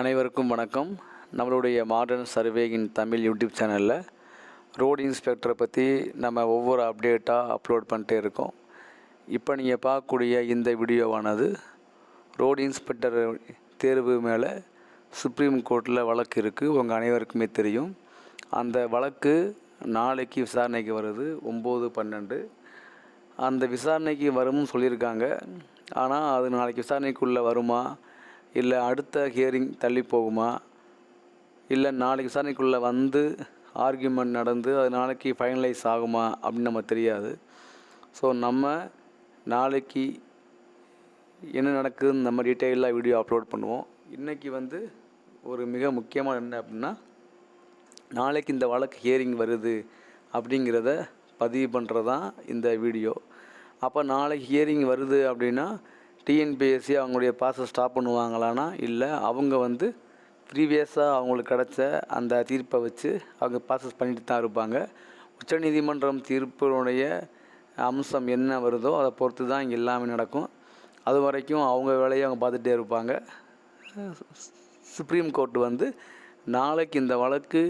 அனைவருக்கும் வணக்கம். நம்மளுடைய மாடர்ன் சர்வேயின் தமிழ் யூடியூப் சேனலில் ரோடு இன்ஸ்பெக்டரை பற்றி நம்ம ஒவ்வொரு அப்டேட்டாக அப்லோட் பண்ணிட்டே இருக்கோம். இப்போ நீங்கள் பார்க்கக்கூடிய இந்த வீடியோவானது ரோடு இன்ஸ்பெக்டர் தேர்வு மேலே சுப்ரீம் கோர்ட்டில் வழக்கு இருக்குது உங்கள் அனைவருக்குமே தெரியும். அந்த வழக்கு நாளைக்கு விசாரணைக்கு வருது ஒம்பது பன்னெண்டு. அந்த விசாரணைக்கு வரும்னு சொல்லியிருக்காங்க. ஆனால் அது நாளைக்கு விசாரணைக்குள்ளே வருமா? இல்லை அடுத்த ஹியரிங் தள்ளி போகுமா? இல்லை நாளைக்கு விசாரணைக்குள்ளே வந்து ஆர்கியூமெண்ட் நடந்து அது நாளைக்கு ஃபைனலைஸ் ஆகுமா அப்படின்னு நம்ம தெரியாது. ஸோ நம்ம நாளைக்கு என்ன நடக்குதுன்னு நம்ம டீட்டெயிலாக வீடியோ அப்லோட் பண்ணுவோம். இன்றைக்கி வந்து ஒரு மிக முக்கியமான என்ன அப்படின்னா நாளைக்கு இந்த வழக்கு ஹியரிங் வருது அப்படிங்கிறத பதிவு பண்ணுறது தான் இந்த வீடியோ அப்போ நாளைக்கு ஹியரிங் வருது அப்படின்னா டிஎன்பிஎஸ்சி அவங்களுடைய ப்ராசஸ் ஸ்டாப் பண்ணுவாங்களான்னா இல்லை அவங்க வந்து ப்ரீவியஸாக அவங்களுக்கு கிடச்ச அந்த தீர்ப்பை வச்சு அவங்க ப்ராசஸ் பண்ணிட்டு தான் இருப்பாங்க. உச்சநீதிமன்றம் தீர்ப்பினுடைய அம்சம் என்ன வருதோ அதை பொறுத்து தான் இங்கே எல்லாமே நடக்கும். அது வரைக்கும் அவங்க வேலையை அவங்க பார்த்துட்டே இருப்பாங்க. சுப்ரீம் கோர்ட் வந்து நாளைக்கு இந்த வழக்கு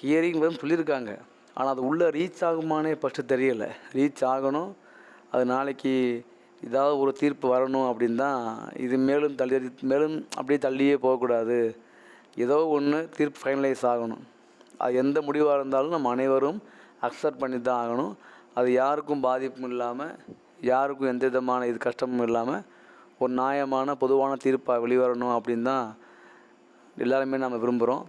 ஹியரிங் வந்து சொல்லியிருக்காங்க. ஆனால் அது உள்ளே ரீச் ஆகுமானே ஃபஸ்ட்டு தெரியலை. ரீச் ஆகணும். அது நாளைக்கு ஏதாவது ஒரு தீர்ப்பு வரணும் அப்படின்னு தான் இது மேலும் தள்ளி மேலும் அப்படியே தள்ளியே போகக்கூடாது. ஏதோ ஒன்று தீர்ப்பு ஃபைனலைஸ் ஆகணும். அது எந்த முடிவாக இருந்தாலும் நம்ம அனைவரும் அக்செப்ட் பண்ணி தான் ஆகணும். அது யாருக்கும் பாதிப்பும் இல்லாமல் யாருக்கும் எந்த விதமான இது கஷ்டமும் இல்லாமல் ஒரு நியாயமான பொதுவான தீர்ப்பாக வெளிவரணும் அப்படின்னு தான் எல்லாருமே நம்ம விரும்புகிறோம்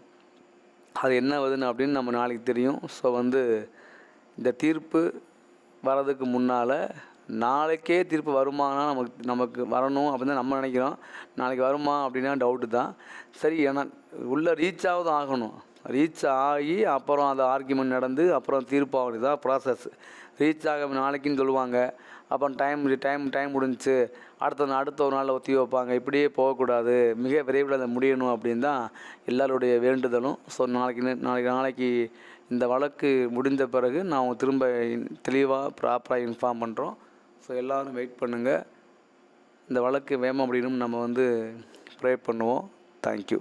அது என்ன வருதுன்னு அப்படின்னு நம்ம நாளைக்கு தெரியும். ஸோ வந்து இந்த தீர்ப்பு வரதுக்கு முன்னால் நாளைக்கே தீர்ப்பு வருமானா நமக்கு நமக்கு வரணும் அப்படின்னு தான் நம்ம நினைக்கிறோம். நாளைக்கு வருமா அப்படின்னா டவுட்டு தான். சரி ஏன்னா உள்ளே ரீச் ஆகுதும் ஆகணும். ரீச் ஆகி அப்புறம் அது ஆர்கியூமெண்ட் நடந்து அப்புறம் தீர்ப்பு ஆகுது தான் ப்ராசஸ் ரீச் ஆக நாளைக்குன்னு சொல்லுவாங்க. அப்புறம் டைம் டைம் டைம் முடிஞ்சுச்சு. அடுத்த நாள் அடுத்த ஒரு நாளில் ஒத்தி வைப்பாங்க. இப்படியே போகக்கூடாது. மிக விரைவில் அதை முடியணும் அப்படின்னு தான் எல்லாருடைய வேண்டுதலும். ஸோ நாளைக்கு நாளைக்கு நாளைக்கு இந்த வழக்கு முடிந்த பிறகு நான் திரும்ப தெளிவாக ப்ராப்பராக இன்ஃபார்ம் பண்ணுறோம் ஸோ எல்லோரும் வெயிட் பண்ணுங்கள் இந்த வழக்கு வேகம் அப்படின்னு நம்ம வந்து ப்ரே பண்ணுவோம். தேங்க்யூ